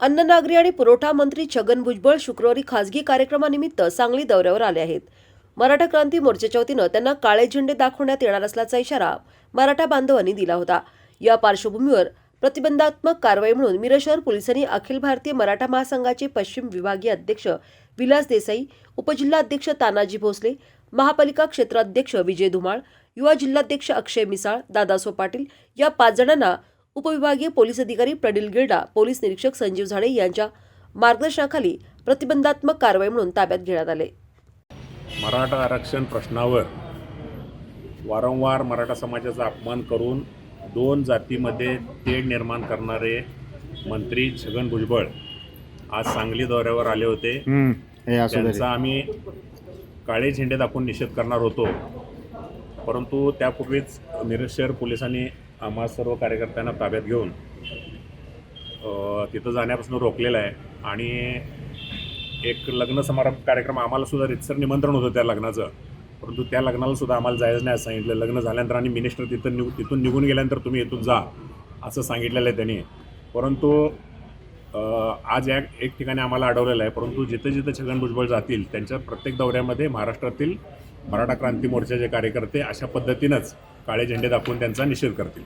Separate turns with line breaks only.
अन्न नागरी आणि पुरवठा मंत्री छगन भुजबळ शुक्रवारी खासगी कार्यक्रमानिमित्त सांगली दौऱ्यावर आले आहेत. मराठा क्रांती मोर्चाच्या वतीनं त्यांना काळे झेंडे दाखवण्यात येणार असल्याचा इशारा मराठा बांधवांनी दिला होता. या पार्श्वभूमीवर प्रतिबंधात्मक कारवाई म्हणून मिरज शहर पोलिसांनी अखिल भारतीय मराठा महासंघाचे पश्चिम विभागीय अध्यक्ष विलास देसाई उपजिल्हाध्यक्ष तानाजी भोसले महापालिका क्षेत्राध्यक्ष विजय धुमाळ युवा जिल्हाध्यक्ष अक्षय मिसाळ दादासो पाटील या पाच जणांना उपविभागीय पोलीस अधिकारी प्रडिल गिल्डा पोलीस निरीक्षक संजीव झाडे यांच्या मार्गदर्शनाखाली प्रतिबंधात्मक कारवाई म्हणून ताब्यात घेण्यात आले.
मराठा आरक्षण प्रश्नावर वारंवार मराठा समाजाचा अपमान करून दोन जातीमध्ये तेढ निर्माण करणारे मंत्री छगन भुजबळ आज सांगली दौऱ्यावर आले होते.
हे.
त्यांचा आम्ही काळे झेंडे दाखवून निषेध करणार होतो. परंतु त्यापूर्वीच मिरज शहर पोलिसांनी आम्हा सर्व कार्यकर्त्यांना ताब्यात घेऊन तिथं जाण्यापासून रोखलेलं आहे. आणि एक लग्न समारंभ कार्यक्रम आम्हाला सुद्धा रितसर निमंत्रण होतं त्या लग्नाचं. परंतु त्या लग्नाला सुद्धा आम्हाला जायचं नाही सांगितलं. लग्न झाल्यानंतर आणि मिनिस्टर तिथं निघ तिथून निघून गेल्यानंतर तुम्ही इथून जा असं सांगितलेलं आहे त्यांनी. परंतु आज या एक ठिकाणी आम्हाला अडवलेलं आहे. परंतु जिथं जिथं छगन भुजबळ जातील त्यांच्या प्रत्येक दौऱ्यामध्ये महाराष्ट्रातील मराठा क्रांती मोर्चाचे कार्यकर्ते अशा पद्धतीनंच काळे झेंडे दाखवून त्यांचा निषेध करतील.